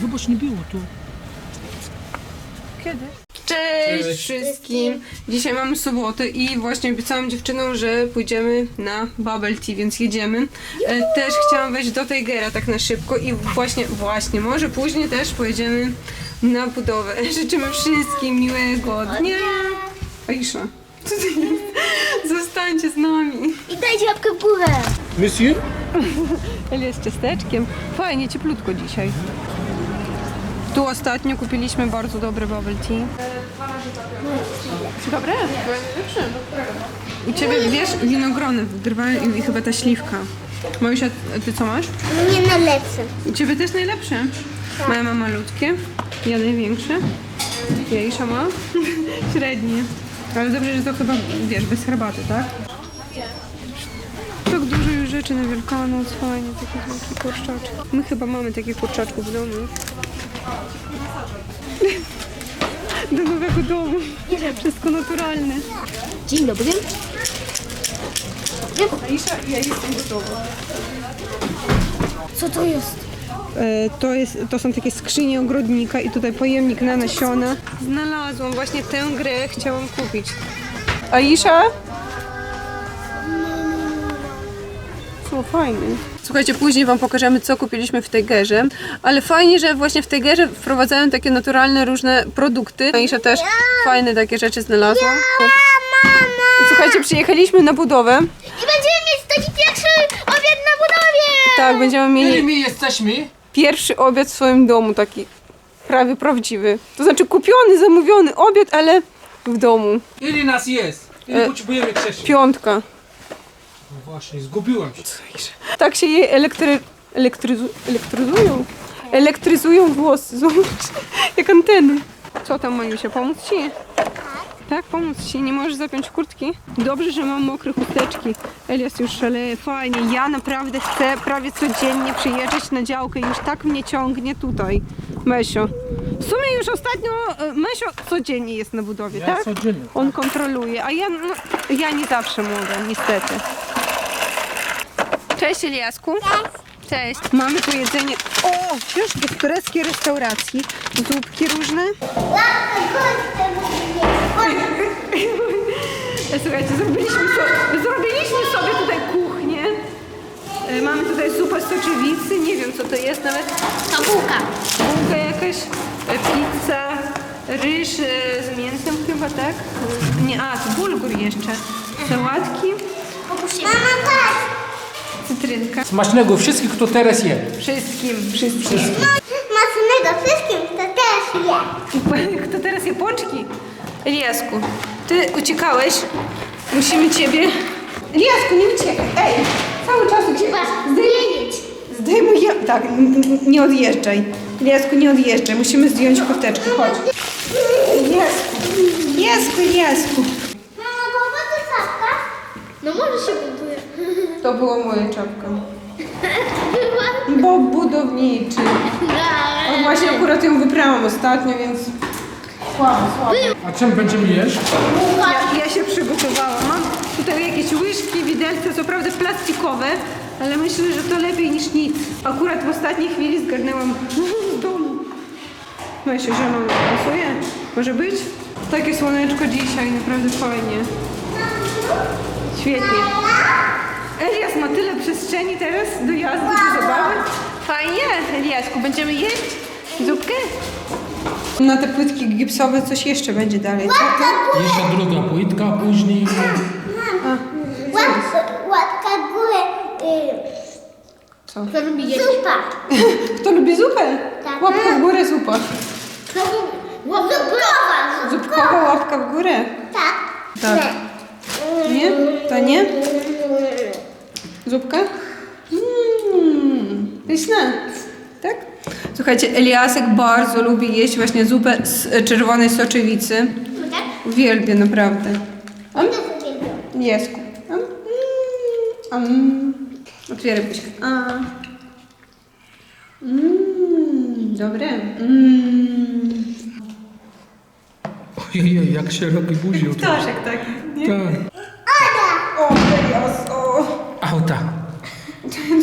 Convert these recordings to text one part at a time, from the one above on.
Zobacz, nie było tu. Kiedy? Cześć, Cześć. wszystkim! Dzisiaj mamy sobotę i właśnie obiecałam dziewczynom, że pójdziemy na Bubble Tea, więc jedziemy. E, też chciałam wejść do Tigera tak na szybko i właśnie, właśnie, może później też pojedziemy na budowę. Życzymy wszystkim miłego dnia! Aisza, co to jest? Zostańcie z nami! I dajcie łapkę w górę. Monsieur? Elia z ciasteczkiem. Fajnie, cieplutko dzisiaj. Tu ostatnio kupiliśmy bardzo dobre bubble tea. Dobre? U Ciebie, wiesz, winogrony wygrywają i chyba ta śliwka. Majusia, a Ty co masz? Nie najlepsze. U Ciebie też najlepsze. Moja ma malutkie, ja największe. Jejsza ma średnie. Ale dobrze, że to chyba, wiesz, bez herbaty, tak? Tak dużo rzeczy na Wielkanoc, fajnie, takie wielkie kurczaczki. My chyba mamy takich kurczaczków w domu. Do nowego domu. Wszystko naturalne. Dzień dobry. Aisza, ja jestem gotowa. Co to jest? E, To, jest, to są takie skrzynie ogrodnika i tutaj pojemnik na nasiona. Znalazłam właśnie tę grę, chciałam kupić. Aisza? Co fajny. Słuchajcie, później Wam pokażemy, co kupiliśmy w Tigerze, ale fajnie, że właśnie w Tigerze wprowadzają takie naturalne różne produkty. Aisza też fajne takie rzeczy znalazła. Słuchajcie, przyjechaliśmy na budowę. I będziemy mieć taki pierwszy obiad na budowie. Tak, będziemy mieli Ile my jesteśmy? pierwszy obiad w swoim domu, taki prawie prawdziwy. To znaczy kupiony, zamówiony obiad, ale w domu. Ile nas jest? Ile potrzebujemy krzesła? Piątka. No właśnie, zgubiłem się. Tak się je elektry... elektryzu... elektryzują. Elektryzują włosy. Zobacz, jak anteny. Co tam, Majusia, pomóc ci? Tak, pomóc ci. Nie możesz zapiąć kurtki? Dobrze, że mam mokre chusteczki. Elias już szaleje. Fajnie. Ja naprawdę chcę prawie codziennie przyjeżdżać na działkę. Już tak mnie ciągnie tutaj. Mesio. W sumie już ostatnio e, Mesio codziennie jest na budowie, Ja tak? codziennie. On kontroluje, a ja, no, ja nie zawsze mogę, niestety. Cześć Eliasku. Cześć. Mamy tu jedzenie. O, wiesz, z tureckiej restauracji. Zupki różne. Słuchajcie, zrobiliśmy, so, zrobiliśmy sobie tutaj kuchnię. E, Mamy tutaj zupę z soczewicy. Nie wiem, co to jest nawet. To bułka. Bułka jakaś, e, pizza, ryż e, z mięsem chyba, tak? Nie, a, bulgur jeszcze. Sałatki, Mama, tak. Cytrynka. Smacznego wszystkich, kto teraz je. Wszystkim, wszystkim. Mocnego wszystkim, to też je. Kto teraz je pączki? Eliasku, ty uciekałeś. Musimy ciebie... Eliasku, nie uciekaj. Ej, cały czas uciekasz. zmienić. Zdejmuj... Tak, nie odjeżdżaj. Eliasku, nie odjeżdżaj. Musimy zdjąć kurteczkę. Chodź. Eliasku, Eliasku, Eliasku. Mama, bo to czapka? No może się. To była moja czapka. Bo budowniczy. A właśnie akurat ją wyprałam ostatnio, więc słabo, słabo. A czym będziemy jeść? Ja, ja się przygotowałam. Mam tutaj jakieś łyżki, widelce, co prawda plastikowe, ale myślę, że to lepiej niż nic. Akurat w ostatniej chwili zgarnęłam z domu. Myślę, że mam pasuje? Może być? Takie słoneczko dzisiaj, naprawdę fajnie. Świetnie. Elias ma tyle przestrzeni teraz do jazdy, do zabawy. Fajnie, Eliasku, będziemy jeść zupkę? Na te płytki gipsowe coś jeszcze będzie dalej, co? Jeszcze druga płytka, później... Łapka, łapka w górę. Y, Co? to lubi jeść. Zupa. Kto lubi zupę? Tak. Łapka w górę, zupa. To lubi. Zupkowa. Zupkowa łapka w górę. Tak. Tak. Nie? To nie? Zupka? Mmm, pyszna. Tak? Słuchajcie, Eliasek bardzo lubi jeść właśnie zupę z czerwonej soczewicy. Tak? Uwielbia naprawdę. Sobie Jesku. Am? Mm, am. Otwieraj buźkę. A. Mmm, dobre. Mmm. Ojej, jak szeroki buzi. Ptaszek taki, nie? Tak. O, Elias, o. Auta.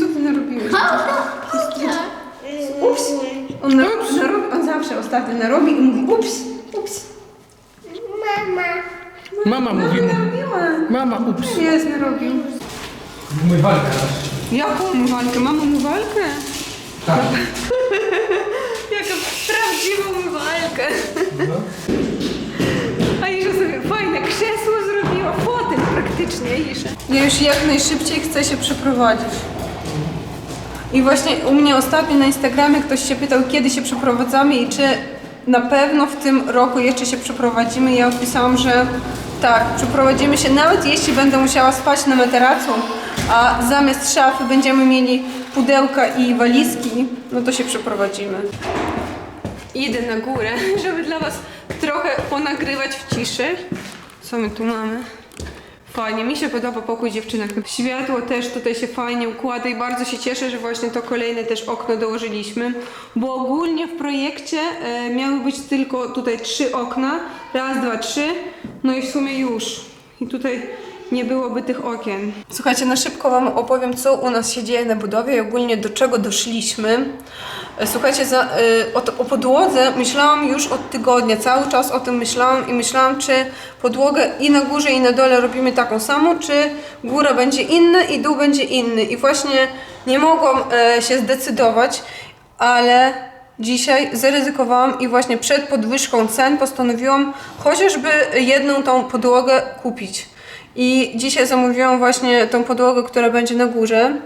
Co ty narobiłeś? Ups. On, narobi, on zawsze ostatnio narobi i mówi ups, ups. Mama. Mama mówi mu. Narobiła. Mama, ups. Jest, narobił. Umywalka. Jaką umywalkę? Mam umywalkę? Tak. Jaka prawdziwa umywalka. A Isza sobie fajne krzesło zrobiła, fotel praktycznie, Isza. Ja już jak najszybciej chcę się przeprowadzić. I właśnie u mnie ostatnio na Instagramie ktoś się pytał, kiedy się przeprowadzamy i czy na pewno w tym roku jeszcze się przeprowadzimy. Ja odpisałam, że tak, przeprowadzimy się, nawet jeśli będę musiała spać na materacu, a zamiast szafy będziemy mieli pudełka i walizki, no to się przeprowadzimy. Idę na górę, żeby dla Was trochę ponagrywać w ciszy. Co my tu mamy? Fajnie, mi się podoba pokój dziewczynek. Światło też tutaj się fajnie układa i bardzo się cieszę, że właśnie to kolejne też okno dołożyliśmy, bo ogólnie w projekcie e, miały być tylko tutaj trzy okna, raz, dwa, trzy, no i w sumie już. I tutaj nie byłoby tych okien. Słuchajcie, na szybko Wam opowiem, co u nas się dzieje na budowie i ogólnie do czego doszliśmy. Słuchajcie, za, y, o, o podłodze myślałam już od tygodnia, cały czas o tym myślałam i myślałam, czy podłogę i na górze i na dole robimy taką samą, czy góra będzie inna i dół będzie inny. I właśnie nie mogłam e, się zdecydować, ale dzisiaj zaryzykowałam i właśnie przed podwyżką cen postanowiłam chociażby jedną tą podłogę kupić. I dzisiaj zamówiłam właśnie tą podłogę, która będzie na górze,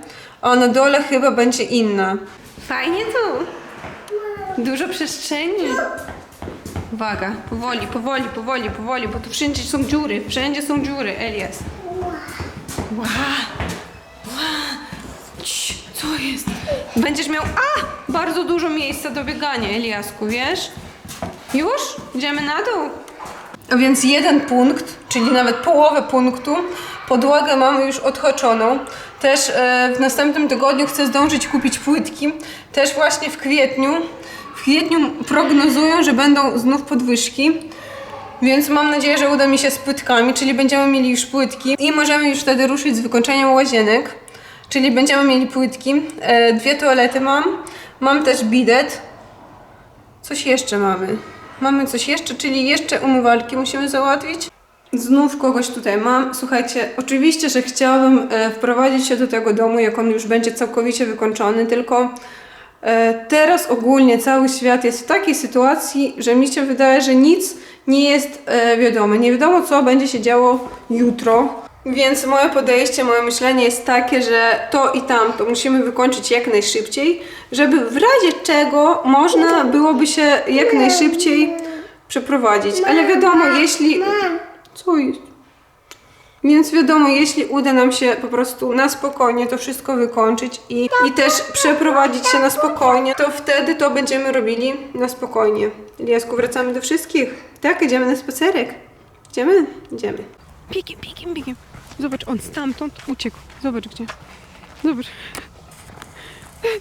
a na dole chyba będzie inna. Fajnie tu. Dużo przestrzeni. Uwaga, powoli, powoli, powoli, powoli, bo tu wszędzie są dziury, wszędzie są dziury, Elias. Ła, Cii, co jest? Będziesz miał, a, bardzo dużo miejsca do biegania, Eliasku, wiesz? Już? Idziemy na dół? Więc jeden punkt, czyli nawet połowę punktu, podłogę mamy już odhaczoną. Też e, w następnym tygodniu chcę zdążyć kupić płytki. Też właśnie w kwietniu. W kwietniu prognozują, że będą znów podwyżki. Więc mam nadzieję, że uda mi się z płytkami, czyli będziemy mieli już płytki i możemy już wtedy ruszyć z wykończeniem łazienek. Czyli będziemy mieli płytki. E, dwie toalety mam. Mam też bidet. Coś jeszcze mamy. Mamy coś jeszcze, czyli jeszcze umywalki musimy załatwić. Znów kogoś tutaj mam. Słuchajcie, oczywiście, że chciałabym e, wprowadzić się do tego domu, jak on już będzie całkowicie wykończony, tylko e, teraz ogólnie cały świat jest w takiej sytuacji, że mi się wydaje, że nic nie jest e, wiadome. Nie wiadomo, co będzie się działo jutro. Więc moje podejście, moje myślenie jest takie, że to i tamto musimy wykończyć jak najszybciej, żeby w razie czego można byłoby się jak najszybciej przeprowadzić. Ale wiadomo, jeśli. Co jest? Więc wiadomo, jeśli uda nam się po prostu na spokojnie to wszystko wykończyć i, i też przeprowadzić się na spokojnie, to wtedy to będziemy robili na spokojnie. Eliasku, wracamy do wszystkich. Tak, idziemy na spacerek. Idziemy? Idziemy. Biegiem, biegiem, biegiem. Zobacz, on stamtąd uciekł. Zobacz gdzie. Zobacz.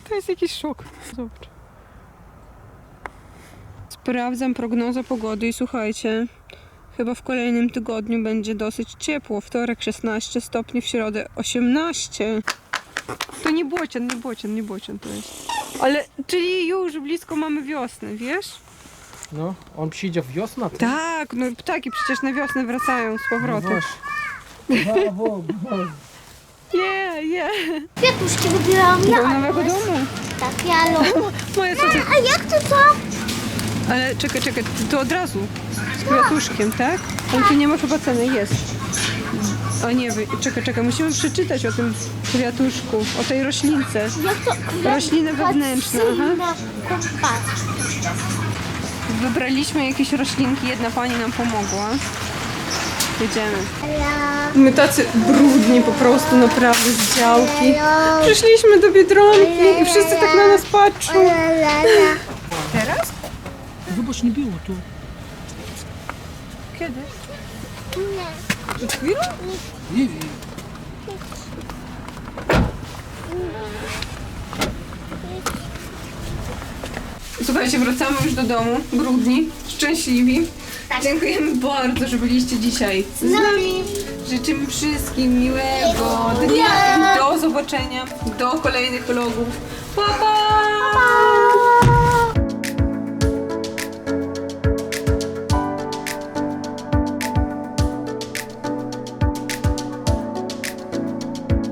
To jest jakiś szok. Zobacz. Sprawdzam prognozę pogody i słuchajcie, chyba w kolejnym tygodniu będzie dosyć ciepło. Wtorek 16 stopni, w środę 18. To nie błocian, nie błocian, nie błocian to jest. Ale, czyli już blisko mamy wiosnę, wiesz? No, on przyjdzie w wiosnę. Tak, no ptaki przecież na wiosnę wracają z No powrotem. Brawo, brawo. Nie, nie. Kwiatuszki wybierałam Do ja. nowego domu. Tak, ja lubię. Moje sobie. A jak to co? Ale czekaj, czekaj, to od razu. Z kwiatuszkiem, tak? On tu nie ma chyba ceny, jest. O nie, wy- czekaj, czekaj, musimy przeczytać o tym kwiatuszku, o tej roślince. Jak to? Rośliny wewnętrzne, aha. Kompas. Wybraliśmy jakieś roślinki, jedna pani nam pomogła. Jedziemy. My tacy brudni po prostu naprawdę z działki. Przyszliśmy do Biedronki i wszyscy tak na nas patrzą. Teraz? Zobacz, nie było tu. Kiedy? Nie. Przed chwilą? Nie wiem. Słuchajcie, wracamy już do domu, brudni, szczęśliwi. Dziękujemy bardzo, że byliście dzisiaj z nami. Życzymy wszystkim miłego dnia i do zobaczenia, do kolejnych vlogów. Pa, pa!